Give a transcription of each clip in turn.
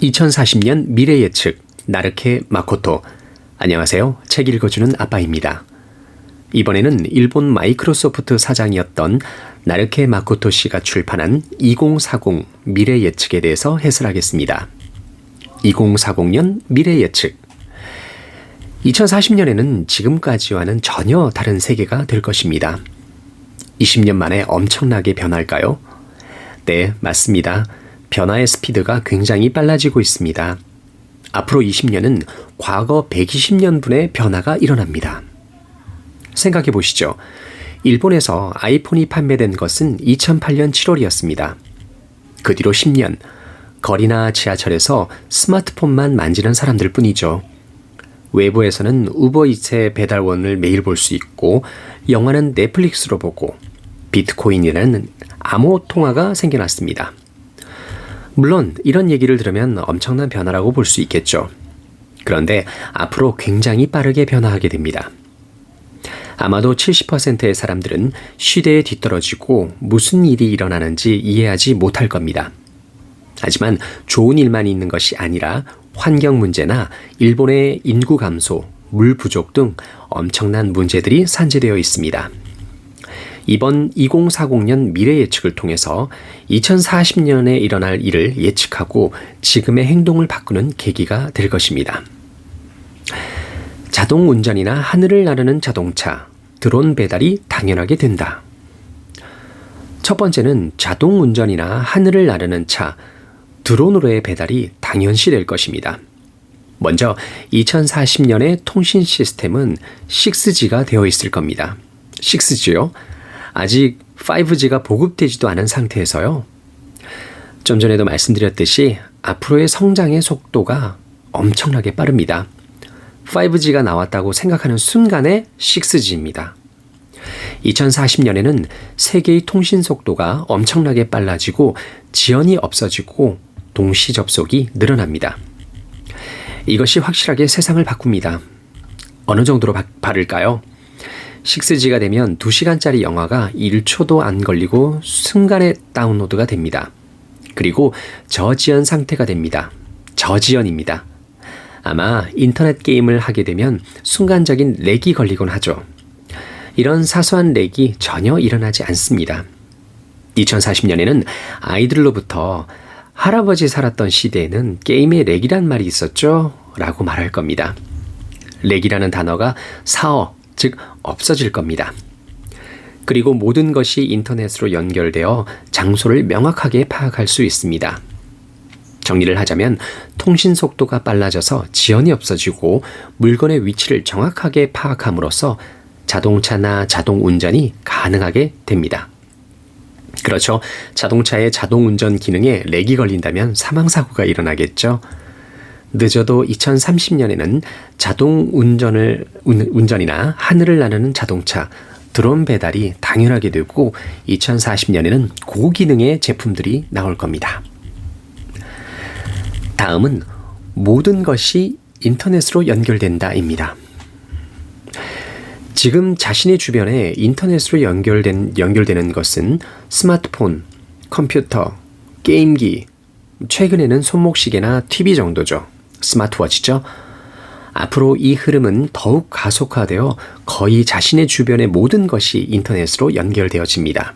2040년 미래 예측 나르케 마코토 안녕하세요. 책 읽어주는 아빠입니다. 이번에는 일본 마이크로소프트 사장이었던 나르케 마코토 씨가 출판한 2040 미래 예측에 대해서 해설하겠습니다. 2040년 미래 예측 2040년에는 지금까지와는 전혀 다른 세계가 될 것입니다. 20년 만에 엄청나게 변할까요? 네, 맞습니다. 변화의 스피드가 굉장히 빨라지고 있습니다. 앞으로 20년은 과거 120년분의 변화가 일어납니다. 생각해 보시죠. 일본에서 아이폰이 판매된 것은 2008년 7월이었습니다. 그 뒤로 10년, 거리나 지하철에서 스마트폰만 만지는 사람들 뿐이죠. 외부에서는 우버이츠의 배달원을 매일 볼 수 있고, 영화는 넷플릭스로 보고, 비트코인이라는 암호 통화가 생겨났습니다. 물론 이런 얘기를 들으면 엄청난 변화라고 볼 수 있겠죠. 그런데 앞으로 굉장히 빠르게 변화하게 됩니다. 아마도 70%의 사람들은 시대에 뒤떨어지고 무슨 일이 일어나는지 이해하지 못할 겁니다. 하지만 좋은 일만 있는 것이 아니라 환경 문제나 일본의 인구 감소, 물 부족 등 엄청난 문제들이 산재되어 있습니다. 이번 2040년 미래 예측을 통해서 2040년에 일어날 일을 예측하고 지금의 행동을 바꾸는 계기가 될 것입니다. 자동 운전이나 하늘을 나르는 자동차, 드론 배달이 당연하게 된다. 첫 번째는 자동 운전이나 하늘을 나르는 차, 드론으로의 배달이 당연시 될 것입니다. 먼저 2040년의 통신 시스템은 6G가 되어 있을 겁니다. 6G요? 아직 5G가 보급되지도 않은 상태에서요. 좀 전에도 말씀드렸듯이 앞으로의 성장의 속도가 엄청나게 빠릅니다. 5G가 나왔다고 생각하는 순간에 6G입니다. 2040년에는 세계의 통신 속도가 엄청나게 빨라지고 지연이 없어지고 동시 접속이 늘어납니다. 이것이 확실하게 세상을 바꿉니다. 어느 정도로 바, 바를까요? 6G가 되면 2시간짜리 영화가 1초도 안 걸리고 순간에 다운로드가 됩니다. 그리고 저지연 상태가 됩니다. 저지연입니다. 아마 인터넷 게임을 하게 되면 순간적인 렉이 걸리곤 하죠. 이런 사소한 렉이 전혀 일어나지 않습니다. 2040년에는 아이들로부터 할아버지 살았던 시대에는 게임에 렉이란 말이 있었죠? 라고 말할 겁니다. 렉이라는 단어가 사어, 즉 없어질 겁니다. 그리고 모든 것이 인터넷으로 연결되어 장소를 명확하게 파악할 수 있습니다. 정리를 하자면 통신 속도가 빨라져서 지연이 없어지고 물건의 위치를 정확하게 파악함으로써 자동차나 자동 운전이 가능하게 됩니다. 그렇죠. 자동차의 자동 운전 기능에 렉이 걸린다면 사망사고가 일어나겠죠. 늦어도 2030년에는 자동 운전을 운전이나 하늘을 나르는 자동차, 드론 배달이 당연하게 되고 2040년에는 고기능의 제품들이 나올 겁니다. 다음은 모든 것이 인터넷으로 연결된다입니다. 지금 자신의 주변에 인터넷으로 연결된, 연결되는 것은 스마트폰, 컴퓨터, 게임기, 최근에는 손목시계나 TV 정도죠. 스마트워치죠. 앞으로 이 흐름은 더욱 가속화되어 거의 자신의 주변의 모든 것이 인터넷으로 연결되어집니다.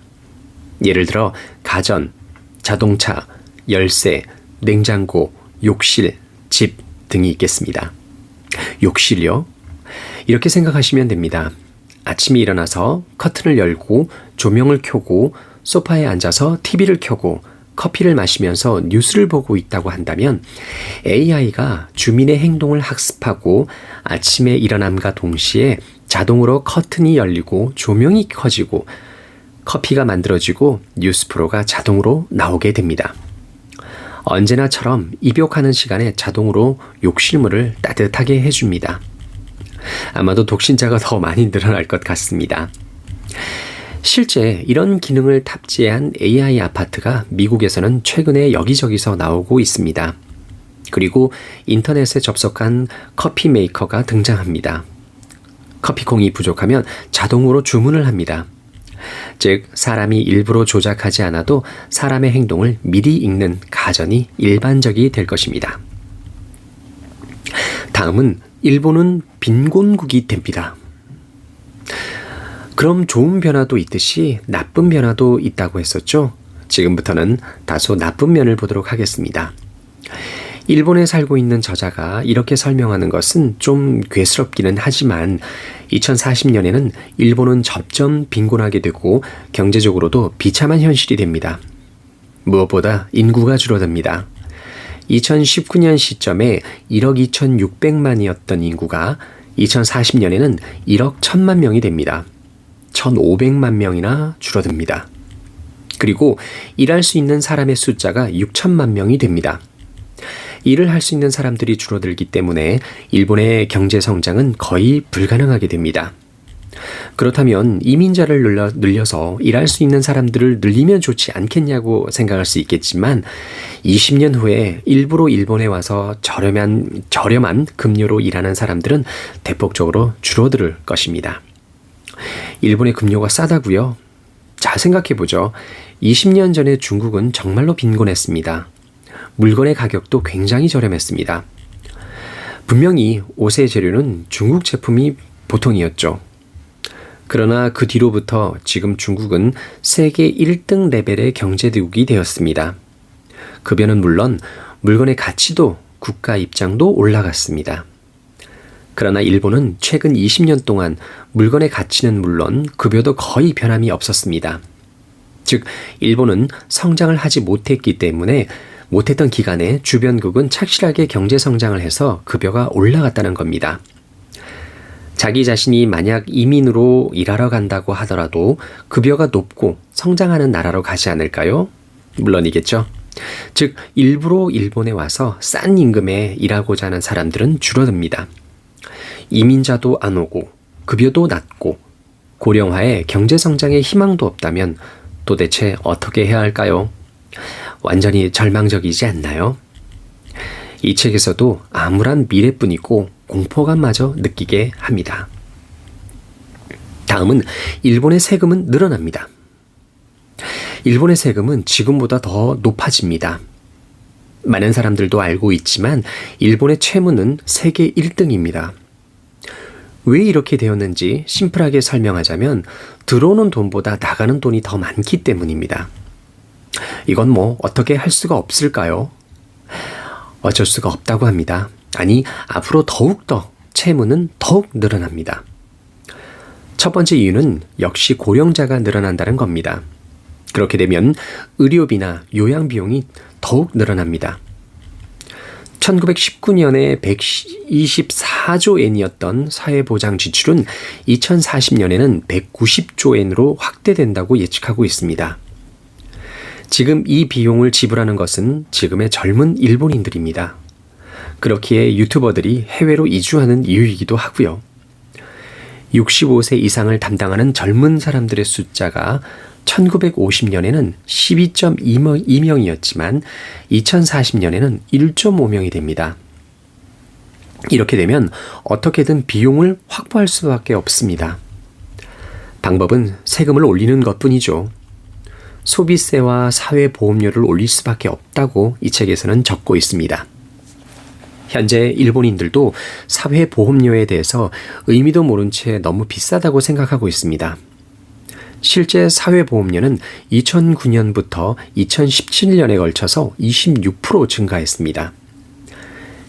예를 들어 가전, 자동차, 열쇠, 냉장고, 욕실, 집 등이 있겠습니다. 욕실요? 이렇게 생각하시면 됩니다. 아침에 일어나서 커튼을 열고 조명을 켜고 소파에 앉아서 TV를 켜고 커피를 마시면서 뉴스를 보고 있다고 한다면 AI가 주민의 행동을 학습하고 아침에 일어남과 동시에 자동으로 커튼이 열리고 조명이 켜지고 커피가 만들어지고 뉴스 프로가 자동으로 나오게 됩니다. 언제나처럼 입욕하는 시간에 자동으로 욕실물을 따뜻하게 해줍니다. 아마도 독신자가 더 많이 늘어날 것 같습니다. 실제 이런 기능을 탑재한 AI 아파트가 미국에서는 최근에 여기저기서 나오고 있습니다. 그리고 인터넷에 접속한 커피 메이커가 등장합니다. 커피콩이 부족하면 자동으로 주문을 합니다. 즉, 사람이 일부러 조작하지 않아도 사람의 행동을 미리 읽는 가전이 일반적이 될 것입니다. 다음은 일본은 빈곤국이 됩니다. 그럼 좋은 변화도 있듯이 나쁜 변화도 있다고 했었죠? 지금부터는 다소 나쁜 면을 보도록 하겠습니다. 일본에 살고 있는 저자가 이렇게 설명하는 것은 좀 괴스럽기는 하지만 2040년에는 일본은 점점 빈곤하게 되고 경제적으로도 비참한 현실이 됩니다. 무엇보다 인구가 줄어듭니다. 2019년 시점에 1억 2,600만이었던 인구가 2040년에는 1억 1천만 명이 됩니다. 1,500만 명이나 줄어듭니다. 그리고 일할 수 있는 사람의 숫자가 6천만 명이 됩니다. 일을 할 수 있는 사람들이 줄어들기 때문에 일본의 경제 성장은 거의 불가능하게 됩니다. 그렇다면 이민자를 늘려, 늘려서 일할 수 있는 사람들을 늘리면 좋지 않겠냐고 생각할 수 있겠지만 20년 후에 일부러 일본에 와서 저렴한, 저렴한 급료로 일하는 사람들은 대폭적으로 줄어들 것입니다. 일본의 급료가 싸다고요? 잘 생각해 보죠. 20년 전에 중국은 정말로 빈곤했습니다. 물건의 가격도 굉장히 저렴했습니다. 분명히 옷의 재료는 중국 제품이 보통이었죠. 그러나 그 뒤로부터 지금 중국은 세계 1등 레벨의 경제대국이 되었습니다. 급여는 물론 물건의 가치도 국가 입장도 올라갔습니다. 그러나 일본은 최근 20년 동안 물건의 가치는 물론 급여도 거의 변함이 없었습니다. 즉, 일본은 성장을 하지 못했기 때문에 못했던 기간에 주변국은 착실하게 경제 성장을 해서 급여가 올라갔다는 겁니다. 자기 자신이 만약 이민으로 일하러 간다고 하더라도 급여가 높고 성장하는 나라로 가지 않을까요? 물론이겠죠. 즉, 일부러 일본에 와서 싼 임금에 일하고자 하는 사람들은 줄어듭니다. 이민자도 안 오고, 급여도 낮고, 고령화에 경제 성장에 희망도 없다면 도대체 어떻게 해야 할까요? 완전히 절망적이지 않나요? 이 책에서도 암울한 미래뿐이고 공포감마저 느끼게 합니다. 다음은 일본의 세금은 늘어납니다. 일본의 세금은 지금보다 더 높아집니다. 많은 사람들도 알고 있지만 일본의 채무는 세계 1등입니다. 왜 이렇게 되었는지 심플하게 설명하자면 들어오는 돈보다 나가는 돈이 더 많기 때문입니다. 이건 뭐 어떻게 할 수가 없을까요? 어쩔 수가 없다고 합니다. 아니, 앞으로 더욱더 채무는 더욱 늘어납니다. 첫 번째 이유는 역시 고령자가 늘어난다는 겁니다. 그렇게 되면 의료비나 요양비용이 더욱 늘어납니다. 1919년에 124조 엔이었던 사회보장 지출은 2040년에는 190조 엔으로 확대된다고 예측하고 있습니다. 지금 이 비용을 지불하는 것은 지금의 젊은 일본인들입니다. 그렇기에 유튜버들이 해외로 이주하는 이유이기도 하고요. 65세 이상을 담당하는 젊은 사람들의 숫자가 1950년에는 12.2명이었지만 2040년에는 1.5명이 됩니다. 이렇게 되면 어떻게든 비용을 확보할 수밖에 없습니다. 방법은 세금을 올리는 것 뿐이죠. 소비세와 사회보험료를 올릴 수밖에 없다고 이 책에서는 적고 있습니다. 현재 일본인들도 사회보험료에 대해서 의미도 모른 채 너무 비싸다고 생각하고 있습니다. 실제 사회보험료는 2009년부터 2017년에 걸쳐서 26% 증가했습니다.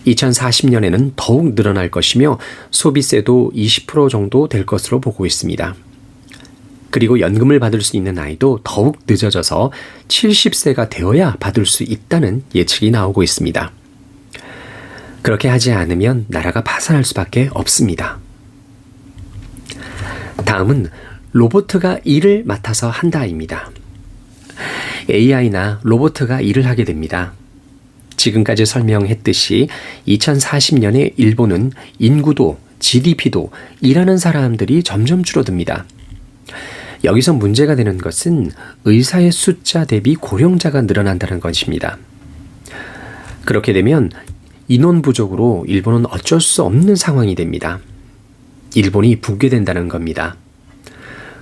2040년에는 더욱 늘어날 것이며 소비세도 20% 정도 될 것으로 보고 있습니다. 그리고 연금을 받을 수 있는 나이도 더욱 늦어져서 70세가 되어야 받을 수 있다는 예측이 나오고 있습니다. 그렇게 하지 않으면 나라가 파산할 수밖에 없습니다. 다음은 로보트가 일을 맡아서 한다입니다. AI나 로보트가 일을 하게 됩니다. 지금까지 설명했듯이 2040년에 일본은 인구도 GDP도 일하는 사람들이 점점 줄어듭니다. 여기서 문제가 되는 것은 의사의 숫자 대비 고령자가 늘어난다는 것입니다. 그렇게 되면 인원 부족으로 일본은 어쩔 수 없는 상황이 됩니다. 일본이 붕괴된다는 겁니다.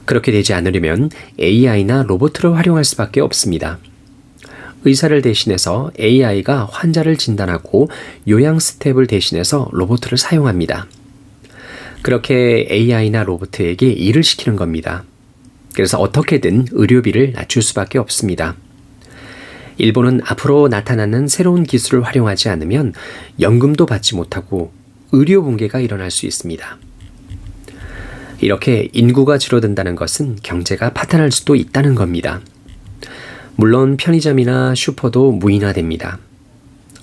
그렇게 되지 않으려면 AI나 로봇을 활용할 수밖에 없습니다. 의사를 대신해서 AI가 환자를 진단하고 요양 스텝을 대신해서 로봇을 사용합니다. 그렇게 AI나 로봇에게 일을 시키는 겁니다. 그래서 어떻게든 의료비를 낮출 수밖에 없습니다. 일본은 앞으로 나타나는 새로운 기술을 활용하지 않으면 연금도 받지 못하고 의료 붕괴가 일어날 수 있습니다. 이렇게 인구가 줄어든다는 것은 경제가 파탄할 수도 있다는 겁니다. 물론 편의점이나 슈퍼도 무인화됩니다.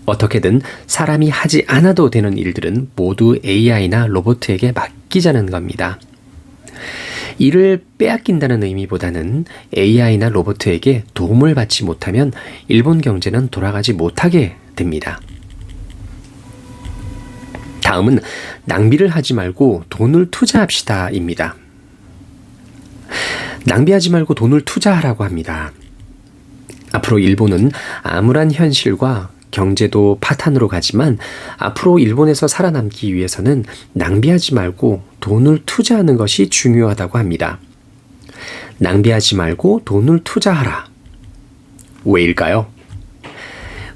어떻게든 사람이 하지 않아도 되는 일들은 모두 AI나 로봇에게 맡기자는 겁니다. 이를 빼앗긴다는 의미보다는 AI나 로봇에게 도움을 받지 못하면 일본 경제는 돌아가지 못하게 됩니다. 다음은 낭비를 하지 말고 돈을 투자합시다입니다. 낭비하지 말고 돈을 투자하라고 합니다. 앞으로 일본은 암울한 현실과 경제도 파탄으로 가지만 앞으로 일본에서 살아남기 위해서는 낭비하지 말고 돈을 투자하는 것이 중요하다고 합니다. 낭비하지 말고 돈을 투자하라. 왜일까요?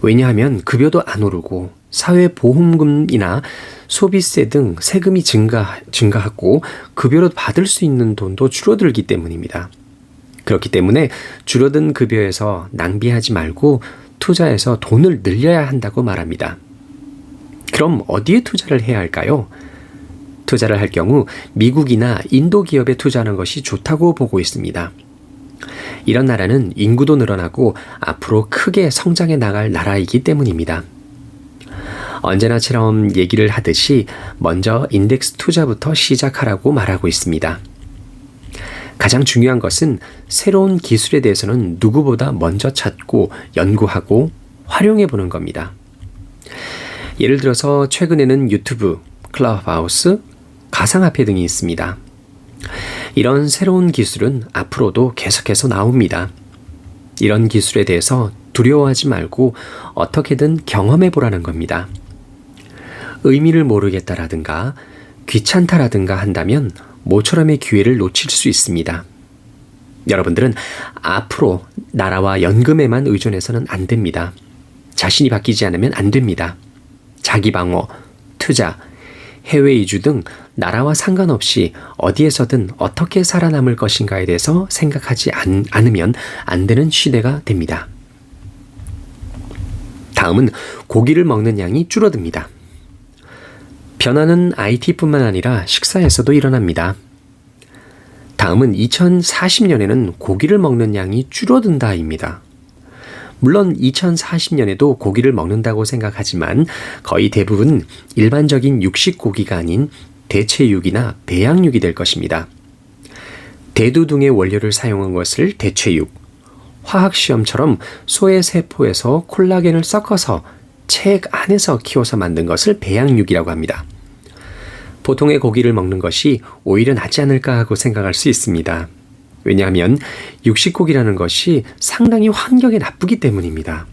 왜냐하면 급여도 안 오르고 사회보험금이나 소비세 등 세금이 증가, 증가하고 급여로 받을 수 있는 돈도 줄어들기 때문입니다. 그렇기 때문에 줄어든 급여에서 낭비하지 말고 투자해서 돈을 늘려야 한다고 말합니다. 그럼 어디에 투자를 해야 할까요? 투자를 할 경우 미국이나 인도 기업에 투자하는 것이 좋다고 보고 있습니다. 이런 나라는 인구도 늘어나고 앞으로 크게 성장해 나갈 나라이기 때문입니다. 언제나처럼 얘기를 하듯이 먼저 인덱스 투자부터 시작하라고 말하고 있습니다. 가장 중요한 것은 새로운 기술에 대해서는 누구보다 먼저 찾고 연구하고 활용해 보는 겁니다. 예를 들어서 최근에는 유튜브, 클럽하우스, 가상화폐 등이 있습니다. 이런 새로운 기술은 앞으로도 계속해서 나옵니다. 이런 기술에 대해서 두려워하지 말고 어떻게든 경험해 보라는 겁니다. 의미를 모르겠다라든가 귀찮다라든가 한다면 모처럼의 기회를 놓칠 수 있습니다. 여러분들은 앞으로 나라와 연금에만 의존해서는 안 됩니다. 자신이 바뀌지 않으면 안 됩니다. 자기 방어, 투자, 해외 이주 등 나라와 상관없이 어디에서든 어떻게 살아남을 것인가에 대해서 생각하지 않, 않으면 안 되는 시대가 됩니다. 다음은 고기를 먹는 양이 줄어듭니다. 변화는 IT뿐만 아니라 식사에서도 일어납니다. 다음은 2040년에는 고기를 먹는 양이 줄어든다입니다. 물론 2040년에도 고기를 먹는다고 생각하지만 거의 대부분 일반적인 육식 고기가 아닌 대체육이나 배양육이 될 것입니다. 대두 등의 원료를 사용한 것을 대체육, 화학시험처럼 소의 세포에서 콜라겐을 섞어서 책 안에서 키워서 만든 것을 배양육이라고 합니다. 보통의 고기를 먹는 것이 오히려 낫지 않을까 하고 생각할 수 있습니다. 왜냐하면 육식고기라는 것이 상당히 환경에 나쁘기 때문입니다.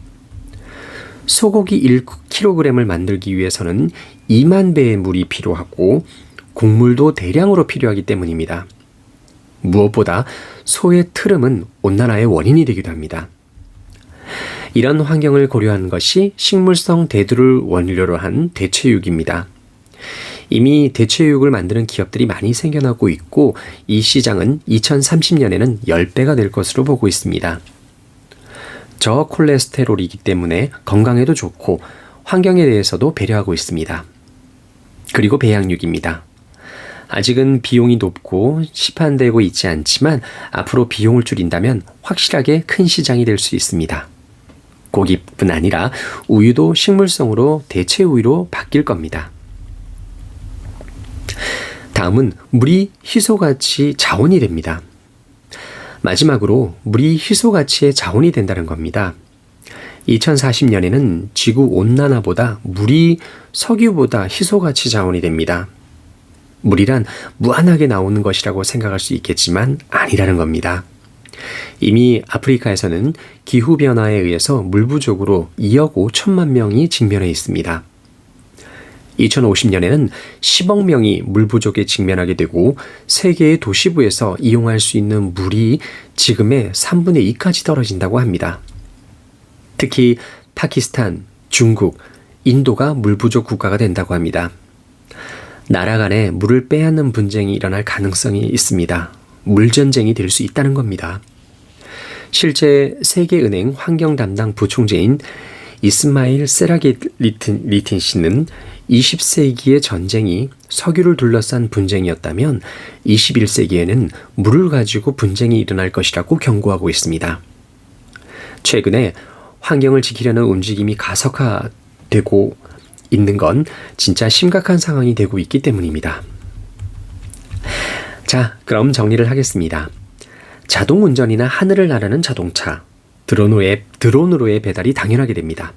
소고기 1kg을 만들기 위해서는 2만 배의 물이 필요하고 곡물도 대량으로 필요하기 때문입니다. 무엇보다 소의 트름은 온난화의 원인이 되기도 합니다. 이런 환경을 고려한 것이 식물성 대두를 원료로 한 대체육입니다. 이미 대체육을 만드는 기업들이 많이 생겨나고 있고 이 시장은 2030년에는 10배가 될 것으로 보고 있습니다. 저콜레스테롤이기 때문에 건강에도 좋고 환경에 대해서도 배려하고 있습니다. 그리고 배양육입니다. 아직은 비용이 높고 시판되고 있지 않지만 앞으로 비용을 줄인다면 확실하게 큰 시장이 될 수 있습니다. 고기뿐 아니라 우유도 식물성으로 대체 우유로 바뀔 겁니다. 다음은 물이 희소같이 자원이 됩니다. 마지막으로 물이 희소가치의 자원이 된다는 겁니다. 2040년에는 지구 온난화보다 물이 석유보다 희소가치 자원이 됩니다. 물이란 무한하게 나오는 것이라고 생각할 수 있겠지만 아니라는 겁니다. 이미 아프리카에서는 기후변화에 의해서 물 부족으로 2억 5천만 명이 직면해 있습니다. 2050년에는 10억 명이 물 부족에 직면하게 되고 세계의 도시부에서 이용할 수 있는 물이 지금의 3분의 2까지 떨어진다고 합니다. 특히 파키스탄, 중국, 인도가 물 부족 국가가 된다고 합니다. 나라 간에 물을 빼앗는 분쟁이 일어날 가능성이 있습니다. 물전쟁이 될 수 있다는 겁니다. 실제 세계은행 환경 담당 부총재인 이스마일 세라게 리틴, 리틴 씨는 20세기의 전쟁이 석유를 둘러싼 분쟁이었다면 21세기에는 물을 가지고 분쟁이 일어날 것이라고 경고하고 있습니다. 최근에 환경을 지키려는 움직임이 가속화되고 있는 건 진짜 심각한 상황이 되고 있기 때문입니다. 자, 그럼 정리를 하겠습니다. 자동 운전이나 하늘을 나르는 자동차, 드론으로의, 드론으로의 배달이 당연하게 됩니다.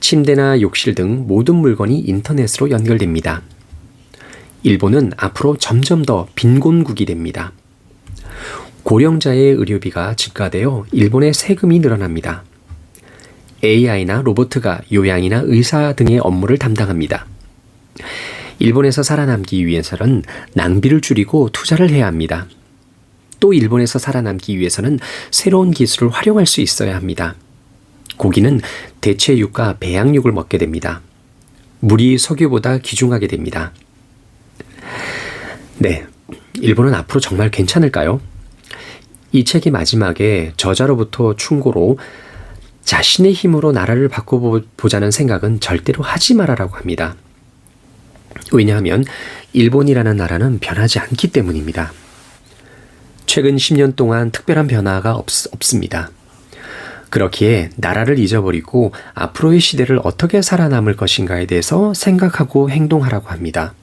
침대나 욕실 등 모든 물건이 인터넷으로 연결됩니다. 일본은 앞으로 점점 더 빈곤국이 됩니다. 고령자의 의료비가 증가되어 일본의 세금이 늘어납니다. AI나 로보트가 요양이나 의사 등의 업무를 담당합니다. 일본에서 살아남기 위해서는 낭비를 줄이고 투자를 해야 합니다. 또 일본에서 살아남기 위해서는 새로운 기술을 활용할 수 있어야 합니다. 고기는 대체육과 배양육을 먹게 됩니다. 물이 석유보다 귀중하게 됩니다. 네. 일본은 앞으로 정말 괜찮을까요? 이 책의 마지막에 저자로부터 충고로 자신의 힘으로 나라를 바꿔보자는 생각은 절대로 하지 말아라고 합니다. 왜냐하면 일본이라는 나라는 변하지 않기 때문입니다. 최근 10년 동안 특별한 변화가 없, 없습니다. 그렇기에 나라를 잊어버리고 앞으로의 시대를 어떻게 살아남을 것인가에 대해서 생각하고 행동하라고 합니다.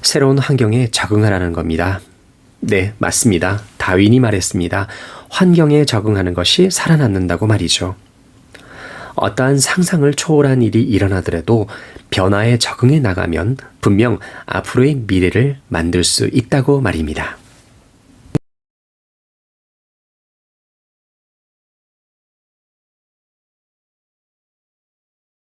새로운 환경에 적응하라는 겁니다. 네, 맞습니다. 다윈이 말했습니다. 환경에 적응하는 것이 살아남는다고 말이죠. 어떠한 상상을 초월한 일이 일어나더라도 변화에 적응해 나가면 분명 앞으로의 미래를 만들 수 있다고 말입니다.